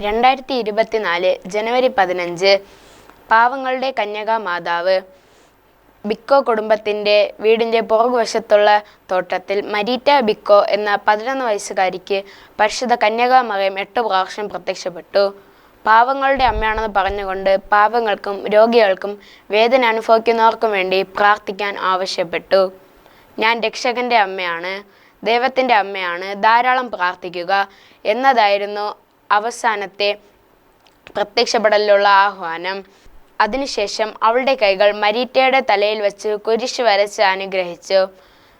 രണ്ടായിരത്തി ഇരുപത്തിനാല് ജനുവരി പതിനഞ്ച് പാവങ്ങളുടെ കന്യകാ മാതാവ്. ബിക്കോ കുടുംബത്തിന്റെ വീടിന്റെ പുറകുവശത്തുള്ള തോട്ടത്തിൽ മരീറ്റ ബിക്കോ എന്ന പതിനൊന്ന് വയസ്സുകാരിക്ക് പരിശുദ്ധ കന്യകാമറിയം എട്ട് പ്രാവശ്യം പ്രത്യക്ഷപ്പെട്ടു. പാവങ്ങളുടെ അമ്മയാണെന്ന് പറഞ്ഞുകൊണ്ട് പാവങ്ങൾക്കും രോഗികൾക്കും വേദന അനുഭവിക്കുന്നവർക്കും വേണ്ടി പ്രാർത്ഥിക്കാൻ ആവശ്യപ്പെട്ടു. ഞാൻ രക്ഷകന്റെ അമ്മയാണ്. ദൈവത്തിന്റെ അമ്മയാണ്. ധാരാളം പ്രാർത്ഥിക്കുക. എന്നതായിരുന്നു അവസാനത്തെ പ്രത്യക്ഷപ്പെടലിലുള്ള ആഹ്വാനം. അതിനുശേഷം അവളുടെ കൈകൾ മരീറ്റയുടെ തലയിൽ വെച്ച് കുരിശ് വരച്ച് അനുഗ്രഹിച്ചു.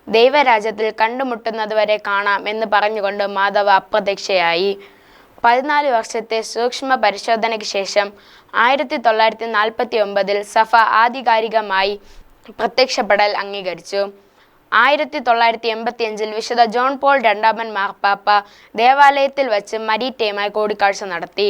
ദൈവരാജ്യത്തിൽ കണ്ടുമുട്ടുന്നതുവരെ കാണാം എന്ന് പറഞ്ഞുകൊണ്ട് മാധവ അപ്രത്യക്ഷയായി. പതിനാല് വർഷത്തെ സൂക്ഷ്മ പരിശോധനയ്ക്ക് ശേഷം ആയിരത്തി തൊള്ളായിരത്തി നാൽപ്പത്തി ഒമ്പതിൽ സഫ ആധികാരികമായി പ്രത്യക്ഷപ്പെടൽ അംഗീകരിച്ചു. ആയിരത്തി തൊള്ളായിരത്തി എൺപത്തി അഞ്ചിൽ വിശുദ്ധ ജോൺ പോൾ രണ്ടാമൻ മാർപ്പാപ്പ ദേവാലയത്തിൽ വച്ച് മരീറ്റയുമായി കൂടിക്കാഴ്ച നടത്തി.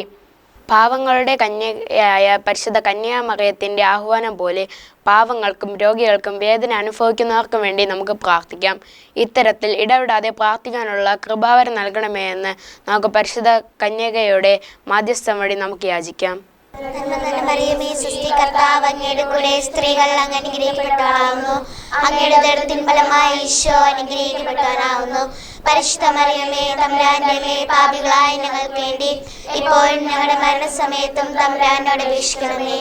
പാവങ്ങളുടെ കന്യകയായ പരിശുദ്ധ കന്യാമറിയത്തിന്റെ ആഹ്വാനം പോലെ പാവങ്ങൾക്കും രോഗികൾക്കും വേദന അനുഭവിക്കുന്നവർക്കും വേണ്ടി നമുക്ക് പ്രാർത്ഥിക്കാം. ഇത്തരത്തിൽ ഇടവിടാതെ പ്രാർത്ഥിക്കാനുള്ള കൃപാവരം നൽകണമേ എന്ന് നമുക്ക് പരിശുദ്ധ കന്യകയുടെ മാധ്യസ്ഥം വഴി നമുക്ക് യാചിക്കാം. മറിയമേ സൃഷ്ടികർത്താവ് അങ്ങയുടെ കൂടെ സ്ത്രീകൾ അങ്ങ് അനുഗ്രഹിക്കപ്പെട്ടവളാവുന്നു അങ്ങയുടെ ദൃഢത്തിൻ ഫലമായി ഈശോ അനുഗ്രഹിക്കപ്പെട്ടവനാവുന്നു പരിശുദ്ധ മറിയമേ തമ്പുരാന്റെ മേ പാപികളായ ഞങ്ങൾക്ക് വേണ്ടി ഇപ്പോഴും ഞങ്ങളുടെ മരണസമയത്തും തമ്പുരാനോട് അപേക്ഷിക്കണമേ.